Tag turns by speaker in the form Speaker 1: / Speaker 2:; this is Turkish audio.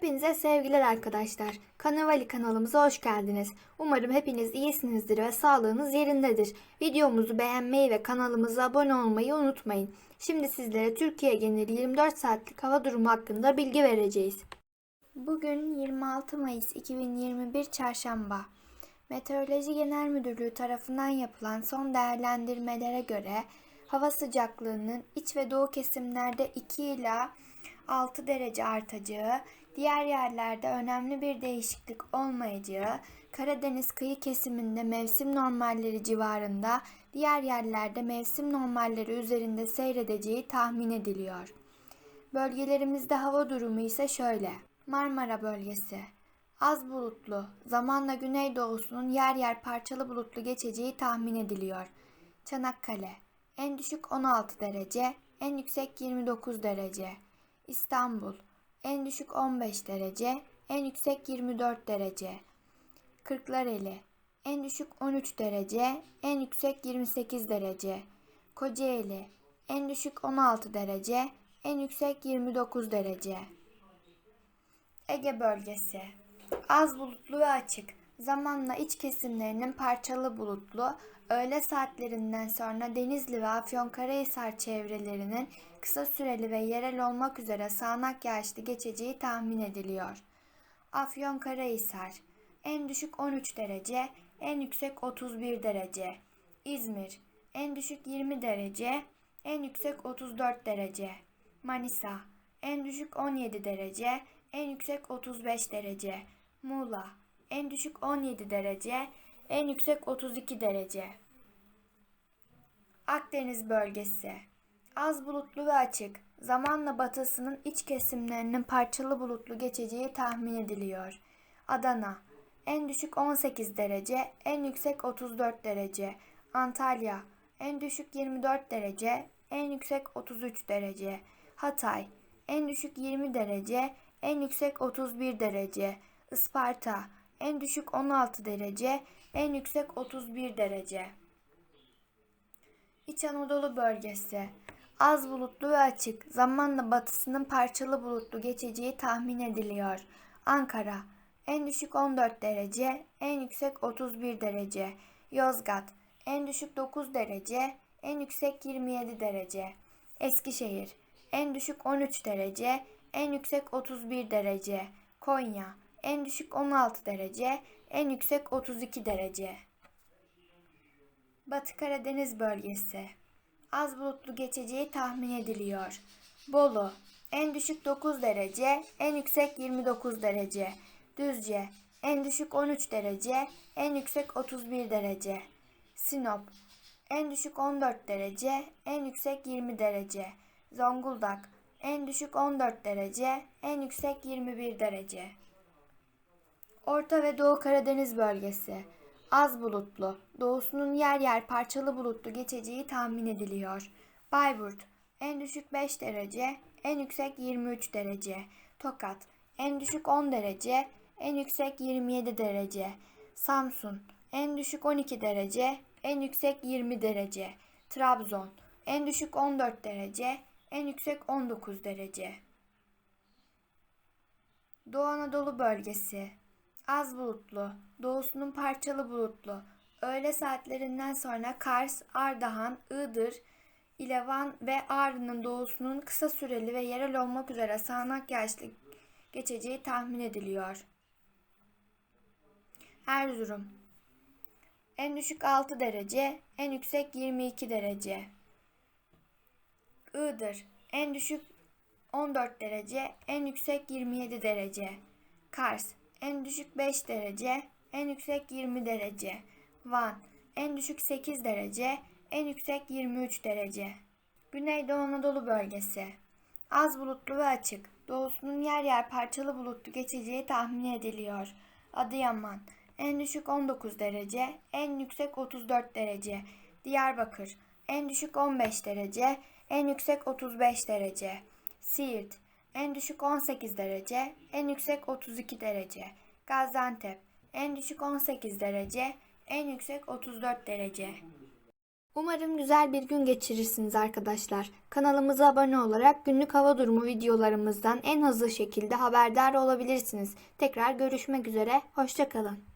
Speaker 1: Hepinize sevgiler arkadaşlar. Kanavali kanalımıza hoş geldiniz. Umarım hepiniz iyisinizdir ve sağlığınız yerindedir. Videomuzu beğenmeyi ve kanalımıza abone olmayı unutmayın. Şimdi sizlere Türkiye geneli 24 saatlik hava durumu hakkında bilgi vereceğiz. Bugün 26 Mayıs 2021 Çarşamba. Meteoroloji Genel Müdürlüğü tarafından yapılan son değerlendirmelere göre hava sıcaklığının iç ve doğu kesimlerde 2 ila 6 derece artacağı, diğer yerlerde önemli bir değişiklik olmayacağı, Karadeniz kıyı kesiminde mevsim normalleri civarında, diğer yerlerde mevsim normalleri üzerinde seyredeceği tahmin ediliyor. Bölgelerimizde hava durumu ise şöyle. Marmara bölgesi. Az bulutlu, zamanla güneydoğusunun yer yer parçalı bulutlu geçeceği tahmin ediliyor. Çanakkale. En düşük 16 derece, en yüksek 29 derece. İstanbul. En düşük 15 derece, en yüksek 24 derece. Kırklareli. En düşük 13 derece, en yüksek 28 derece. Kocaeli. En düşük 16 derece, en yüksek 29 derece. Ege bölgesi. Az bulutlu ve açık. Zamanla iç kesimlerinin parçalı bulutlu, öğle saatlerinden sonra Denizli ve Afyonkarahisar çevrelerinin kısa süreli ve yerel olmak üzere sağanak yağışlı geçeceği tahmin ediliyor. Afyonkarahisar en düşük 13 derece, en yüksek 31 derece. İzmir en düşük 20 derece, en yüksek 34 derece. Manisa en düşük 17 derece, en yüksek 35 derece. Muğla en düşük 17 derece, en yüksek 32 derece. Akdeniz bölgesi az bulutlu ve açık. Zamanla batısının iç kesimlerinin parçalı bulutlu geçeceği tahmin ediliyor. Adana en düşük 18 derece, en yüksek 34 derece. Antalya en düşük 24 derece, en yüksek 33 derece. Hatay en düşük 20 derece, en yüksek 31 derece. Isparta en düşük 16 derece, en yüksek 31 derece. İç Anadolu bölgesi az bulutlu ve açık. Zamanla batısının parçalı bulutlu geçeceği tahmin ediliyor. Ankara en düşük 14 derece, en yüksek 31 derece. Yozgat en düşük 9 derece, en yüksek 27 derece. Eskişehir en düşük 13 derece, en yüksek 31 derece. Konya en düşük 16 derece, en yüksek 32 derece. Batı Karadeniz bölgesi. Az bulutlu geçeceği tahmin ediliyor. Bolu en düşük 9 derece, en yüksek 29 derece. Düzce en düşük 13 derece, en yüksek 31 derece. Sinop en düşük 14 derece, en yüksek 20 derece. Zonguldak en düşük 14 derece, en yüksek 21 derece. Orta ve Doğu Karadeniz bölgesi. Az bulutlu, doğusunun yer yer parçalı bulutlu geçeceği tahmin ediliyor. Bayburt, en düşük 5 derece, en yüksek 23 derece. Tokat, en düşük 10 derece, en yüksek 27 derece. Samsun, en düşük 12 derece, en yüksek 20 derece. Trabzon, en düşük 14 derece, en yüksek 19 derece. Doğu Anadolu bölgesi az bulutlu, doğusunun parçalı bulutlu. Öğle saatlerinden sonra Kars, Ardahan, Iğdır, ile Van ve Ağrı'nın doğusunun kısa süreli ve yerel olmak üzere sağanak yağışlı geçeceği tahmin ediliyor. Erzurum En düşük 6 derece, en yüksek 22 derece. Iğdır en düşük 14 derece, en yüksek 27 derece. Kars en düşük 5 derece, en yüksek 20 derece. Van, en düşük 8 derece, en yüksek 23 derece. Güneydoğu Anadolu bölgesi. Az bulutlu ve açık. Doğusunun yer yer parçalı bulutlu geçeceği tahmin ediliyor. Adıyaman, en düşük 19 derece, en yüksek 34 derece. Diyarbakır, en düşük 15 derece, en yüksek 35 derece. Siirt, en düşük 18 derece, en yüksek 32 derece. Gaziantep, en düşük 18 derece, en yüksek 34 derece. Umarım güzel bir gün geçirirsiniz arkadaşlar. Kanalımıza abone olarak günlük hava durumu videolarımızdan en hızlı şekilde haberdar olabilirsiniz. Tekrar görüşmek üzere, hoşçakalın.